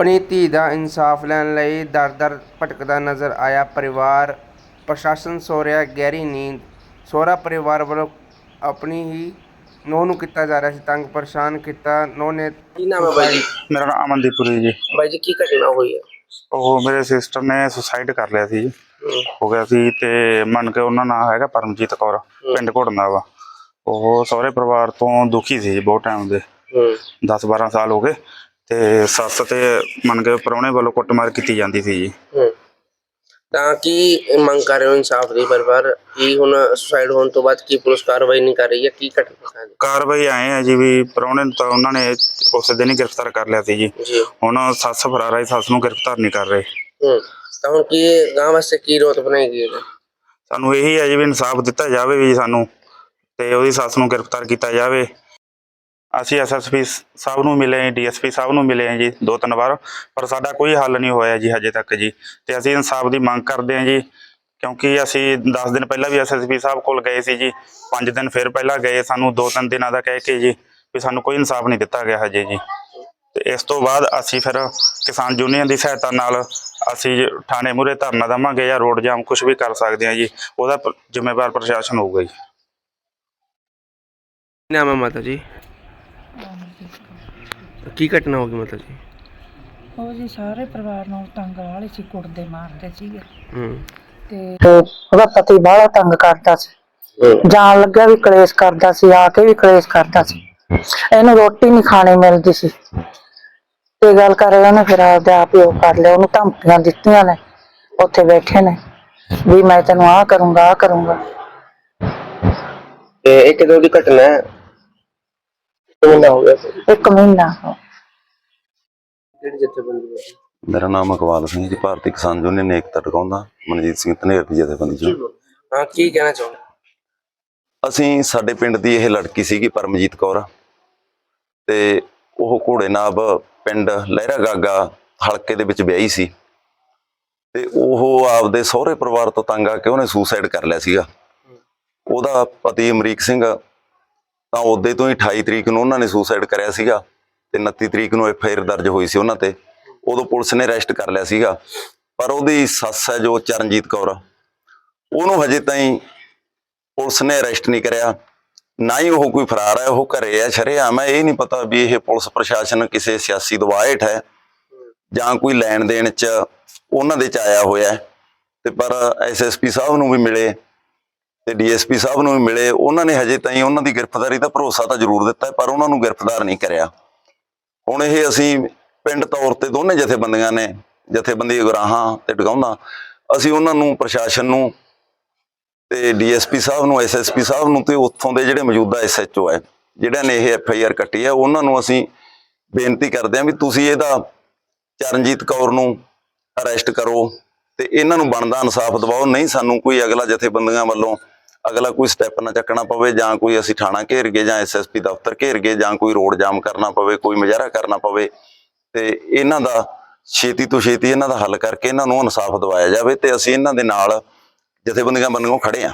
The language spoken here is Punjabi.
ਆਪਣੀ ਧੀ ਦਾ ਇਨਸਾਫ ਲੈਣ ਲਈ ਦਰ-ਦਰ ਭਟਕਦਾ ਨਜ਼ਰ ਆਇਆ। ਪਰਿਵਾਰ ਪ੍ਰਸ਼ਾਸਨ ਸੋ ਰਿਹਾ ਗਹਿਰੀ ਨੀਂਦ। ਸਹੁਰਾ ਪਰਿਵਾਰ ਵੱਲੋਂ ਆਪਣੀ ਹੀ ਨੂੰਹ ਨੂੰ ਕੀਤਾ ਜਾ ਰਿਹਾ ਸੀ ਤੰਗ ਪਰੇਸ਼ਾਨ ਕੀਤਾ ਨੂੰਹ ਨੇ। ਕੀ ਨਾਮ ਹੈ ਬਾਈ ਜੀ? ਮੇਰਾ ਨਾਮ ਅਮਨਦੀਪੁਰੀ ਜੀ। ਬਾਈ ਜੀ ਕੀ ਘਟਨਾ ਹੋਈ ਹੈ? ਉਹ ਮੇਰੇ ਸਿਸਟਰ ਨੇ ਸੁਸਾਈਡ ਕਰ ਲਿਆ ਸੀ ਜੀ। ਹੋ। ਗਿਆ ਸੀ ਤੇ ਮੰਨ ਕੇ ਉਹਨਾਂ ਨਾਂ ਹੈਗਾ ਪਰਮਜੀਤ ਕੌਰ ਪਿੰਡ ਘੋੜਨਾ ਵਾ। ਉਹ ਸਹੁਰੇ ਪਰਿਵਾਰ ਤੋਂ ਦੁਖੀ ਸੀ ਜੀ ਬਹੁਤ ਟਾਈਮ ਦੇ। ਹੂੰ। 10 12 ਸਾਲ ਹੋ ਗਏ। ਤੇ ਸੱਸ ਤੇ ਮੰਨ ਕੇ ਪ੍ਰਾਹੁਣੇ ਵੱਲੋਂ ਕੁੱਟਮਾਰ ਕੀਤੀ ਜਾਂਦੀ ਸੀ ਜੀ। ਹੂੰ। ਤਾਂ ਕੀ ਮੰਗ ਕਰ ਰਹੇ ਹੋ ਇਨਸਾਫ ਦੀ ਪਰਿਵਾਰ? ਕੀ ਹੁਣ ਸੁਸਾਈਡ ਹੋਣ ਤੋਂ ਬਾਅਦ ਕੀ ਪੁਲਿਸ ਕਾਰਵਾਈ ਨਹੀਂ ਕਰ ਰਹੀ ਹੈ ਕੀ ਘਟਨਾ ਹੈ? ਕਾਰਵਾਈ ਆਏ ਆ ਜੀ ਵੀ ਪ੍ਰਾਹੁਣੇ ਨੂੰ ਤਾਂ ਉਹਨਾਂ ਨੇ ਉਸ ਦਿਨ ਹੀ ਗ੍ਰਿਫਤਾਰ ਕਰ ਲਿਆ ਸੀ ਜੀ। ਜੀ। ਹੁਣ ਸੱਸ ਫਰਾਰ ਆਈ ਸੱਸ ਨੂੰ ਗ੍ਰਿਫਤਾਰ ਨਹੀਂ ਕਰ ਰਹੇ। ਹੂੰ। ਤਾਂ ਹੁਣ ਕੀ ਗਾਂ ਵਾਸਤੇ ਕੀ ਰੋਤ ਬਣਾਈ ਗਈ ਹੈ ਸਾਨੂੰ ਇਹੀ ਹੈ ਜੀ ਵੀ ਇਨਸਾਫ ਦਿੱਤਾ ਜਾਵੇ ਵੀ ਸਾਨੂੰ ਤੇ ਉਹਦੀ ਸੱਸ ਨੂੰ ਗ੍ਰਿਫਤਾਰ ਕੀਤਾ ਜਾਵੇ। ਅਸੀਂ ਐਸਐਸਪੀ ਸਾਹਿਬ ਨੂੰ ਮਿਲੇ ਡੀਐਸਪੀ ਸਾਹਿਬ ਨੂੰ ਮਿਲੇ ਹਾਂ ਜੀ, ਦੋ ਤਿੰਨ ਵਾਰ, ਪਰ ਸਾਡਾ ਕੋਈ ਹੱਲ ਨਹੀਂ ਹੋਇਆ ਜੀ ਹਜੇ ਤੱਕ ਜੀ। ਤੇ ਅਸੀਂ ਇਨਸਾਫ ਦੀ ਮੰਗ ਕਰਦੇ ਹਾਂ ਜੀ, ਕਿਉਂਕਿ ਅਸੀਂ 10 ਦਿਨ ਪਹਿਲਾਂ ਵੀ ਐਸਐਸਪੀ ਸਾਹਿਬ ਕੋਲ ਗਏ ਸੀ ਜੀ 5 ਦਿਨ ਫਿਰ ਪਹਿਲਾਂ ਗਏ, ਸਾਨੂੰ ਦੋ ਤਿੰਨ ਦਿਨਾਂ ਦਾ ਕਹਿ ਕੇ ਜੀ, ਵੀ ਸਾਨੂੰ ਕੋਈ ਇਨਸਾਫ ਨਹੀਂ ਦਿੱਤਾ ਗਿਆ ਹਜੇ ਜੀ। ਤੇ ਇਸ ਤੋਂ ਬਾਅਦ ਅਸੀਂ ਫਿਰ ਕਿਸਾਨ ਯੂਨੀਅਨ ਦੀ ਸਹਾਇਤਾ ਨਾਲ ਅਸੀਂ ਥਾਣੇ ਮੂਹਰੇ ਧਰਨਾ ਦੇਵਾਂਗੇ ਜਾਂ ਰੋਡ ਜਾਮ ਕੁਝ ਵੀ ਕਰ ਸਕਦੇ ਹਾਂ ਜੀ, ਉਹਦਾ ਜ਼ਿੰਮੇਵਾਰ ਪ੍ਰਸ਼ਾਸਨ ਹੋਊਗਾ ਜੀ। ਨਾਮ ਹੈ ਮਾਤਾ ਜੀ? ਕੀ ਘਟਨਾ ਹੋ ਗਈ ਮਾਤਾ ਜੀ? ਉਹ ਜੀ ਸਾਰੇ ਪਰਿਵਾਰ ਨੂੰ ਤੰਗ ਵਾਲੇ ਸੀ ਕੁੱਟਦੇ ਮਾਰਦੇ ਸੀਗੇ। ਹੂੰ। ਤੇ ਉਹਦਾ ਪਤੀ ਬਾਹਲਾ ਤੰਗ ਕਰਦਾ ਸੀ। ਜਾਣ ਲੱਗਿਆ ਵੀ ਕਲੇਸ਼ ਕਰਦਾ ਸੀ ਆ ਕੇ ਵੀ ਕਲੇਸ਼ ਕਰਦਾ ਸੀ। ਇਹਨੂੰ ਰੋਟੀ ਨਹੀਂ ਖਾਣੀ ਮਿਲਦੀ ਸੀ। ਤੇ ਗੱਲ ਕਰ ਉਹਨੇ ਫਿਰ ਆਪਦੇ ਆਪ ਹੀ ਉਹ ਕਰ ਲਿਆ। ਉਹਨੂੰ ਧਮਕੀਆਂ ਦਿੱਤੀਆਂ ਨੇ ਉੱਥੇ ਬੈਠੇ ਨੇ ਵੀ ਮੈਂ ਤੈਨੂੰ ਆਹ ਕਰੂੰਗਾ ਆਹ ਕਰੂੰਗਾ। ਤੇ ਇਹ ਕਿਦੋਂ ਦੀ ਘਟਨਾ ਹੈ? ਕਿੰਨਾ ਹੋ ਗਿਆ ਸੀ? ਇੱਕ ਮਹੀਨਾ ਹੋ ਜਿਹੜੀ ਜਥੇਬੰਦੀ ਹੈ ਮੇਰਾ ਨਾਮ ਇਕਬਾਲ ਸਿੰਘ ਜੀ ਭਾਰਤੀ ਕਿਸਾਨ ਯੂਨੀਅਨ ਏਕਤਾ ਟਿਕਾਉਂਦਾ ਮਨਜੀਤ ਸਿੰਘ ਧਨੇਰ ਦੀ ਜਥੇਬੰਦੀ ਚ। ਹਾਂ ਕੀ ਕਹਿਣਾ ਚਾਹੁੰਦੇ ਅਸੀਂ ਸਾਡੇ ਪਿੰਡ ਦੀ ਇਹ ਲੜਕੀ ਸੀਗੀ ਪਰਮਜੀਤ ਕੌਰ। ਤੇ ਉਹ ਘੋੜੇਨਾਬ ਪਿੰਡ ਲਹਿਰਾ ਗਾਗਾ ਹਲਕੇ ਦੇ ਵਿੱਚ ਵਿਆਹੀ ਸੀ। ਤੇ ਉਹ ਆਪਦੇ ਸਹੁਰੇ ਪਰਿਵਾਰ ਤੋਂ ਤੰਗ ਆ ਕੇ ਉਹਨੇ ਸੁਸਾਈਡ ਕਰ ਲਿਆ ਸੀਗਾ। ਉਹਦਾ ਪਤੀ ਅਮਰੀਕ ਸਿੰਘ ਤਾਂ ਉਹਦੇ ਤੋਂ ਹੀ 28 ਤਰੀਕ ਨੂੰ ਉਹਨਾਂ ਨੇ ਸੁਸਾਈਡ ਕਰਿਆ ਸੀਗਾ ਤੇ 29 ਤਰੀਕ ਨੂੰ ਐਫ ਆਈ ਆਰ ਦਰਜ ਹੋਈ ਸੀ ਉਹਨਾਂ ਤੇ, ਉਦੋਂ ਪੁਲਿਸ ਨੇ ਅਰੈਸਟ ਕਰ ਲਿਆ ਸੀਗਾ। ਪਰ ਉਹਦੀ ਸੱਸ ਹੈ ਜੋ ਚਰਨਜੀਤ ਕੌਰ, ਉਹਨੂੰ ਹਜੇ ਤਾਈਂ ਪੁਲਿਸ ਨੇ ਅਰੈਸਟ ਨਹੀਂ ਕਰਿਆ। ਨਾ ਹੀ ਉਹ ਕੋਈ ਫਰਾਰ ਹੈ, ਉਹ ਘਰੇ ਹੈ, ਸ਼ਰੇਆਮ ਹੈ, ਇਹ ਨਹੀਂ ਪਤਾ ਵੀ ਇਹ ਪੁਲਿਸ ਪ੍ਰਸ਼ਾਸਨ ਕਿਸੇ ਸਿਆਸੀ ਦਬਾਅ ਹੇਠ ਹੈ ਜਾਂ ਕੋਈ ਲੈਣ ਦੇਣ ਚ ਉਹਨਾਂ ਦੇ ਚ ਆਇਆ ਹੋਇਆ ਹੈ। ਤੇ ਪਰ ਐਸਐਸਪੀ ਸਾਹਿਬ ਨੂੰ ਵੀ ਮਿਲੇ। ਤੇ ਡੀਐਸਪੀ ਸਾਹਿਬ ਨੂੰ ਵੀ ਮਿਲੇ, ਉਹਨਾਂ ਨੇ ਹਜੇ ਤਾਈਂ ਉਹਨਾਂ ਦੀ ਗ੍ਰਿਫਤਾਰੀ ਦਾ ਭਰੋਸਾ ਤਾਂ ਜ਼ਰੂਰ ਦਿੱਤਾ ਪਰ ਉਹਨਾਂ ਨੂੰ ਗ੍ਰਿਫਤਾਰ ਨਹੀਂ ਕਰਿਆ। ਹੁਣ ਇਹ ਅਸੀਂ ਪਿੰਡ ਤੌਰ ਤੇ ਦੋਨੇ ਜਥੇਬੰਦੀਆਂ ਨੇ, ਜਥੇਬੰਦੀ ਗੁਰਾਹਾਂ ਤੇ ਟਿਕਾਉਂਦਾ ਅਸੀਂ ਉਹਨਾਂ ਨੂੰ, ਪ੍ਰਸ਼ਾਸਨ ਨੂੰ ਤੇ ਡੀਐਸਪੀ ਸਾਹਿਬ ਨੂੰ, ਐਸਐਸਪੀ ਸਾਹਿਬ ਨੂੰ ਤੇ ਉੱਥੋਂ ਦੇ ਜਿਹੜੇ ਮੌਜੂਦਾ ਐਸਐਚਓ ਹੈ, ਜਿਹੜਿਆਂ ਨੇ ਇਹ ਐਫਆਈਆਰ ਕੱਟੀ ਹੈ, ਉਹਨਾਂ ਨੂੰ ਅਸੀਂ ਬੇਨਤੀ ਕਰਦੇ ਹਾਂ ਵੀ ਤੁਸੀਂ ਇਹਦਾ ਚਰਨਜੀਤ ਕੌਰ ਨੂੰ ਅਰੈਸਟ ਕਰੋ ਤੇ ਇਹਨਾਂ ਨੂੰ ਬਣਦਾ ਇਨਸਾਫ ਦਿਵਾਓ, ਨਹੀਂ ਸਾਨੂੰ ਕੋਈ ਅਗਲਾ ਜਥੇਬੰਦੀਆਂ ਵੱਲੋਂ ਅਗਲਾ ਕੋਈ ਸਟੈਪ ਨਾ ਚੱਕਣਾ ਪਵੇ ਜਾਂ ਕੋਈ ਅਸੀਂ ਥਾਣਾ ਘੇਰ ਗਏ ਜਾਂ ਐਸਐਸਪੀ ਦਫ਼ਤਰ ਘੇਰ ਗਏ ਜਾਂ ਕੋਈ ਰੋਡ ਜਾਮ ਕਰਨਾ ਪਵੇ, ਕੋਈ ਮੁਜ਼ਾਹਰਾ ਕਰਨਾ ਪਵੇ, ਤੇ ਇਹਨਾਂ ਦਾ ਛੇਤੀ ਤੋਂ ਛੇਤੀ ਇਹਨਾਂ ਦਾ ਹੱਲ ਕਰਕੇ ਇਹਨਾਂ ਨੂੰ ਇਨਸਾਫ ਦਿਵਾਇਆ ਜਾਵੇ ਤੇ ਅਸੀਂ ਇਹਨਾਂ ਦੇ ਨਾਲ ਜਥੇਬੰਦੀਆਂ ਬੰਨ੍ਹੋਂ ਖੜੇ ਹਾਂ।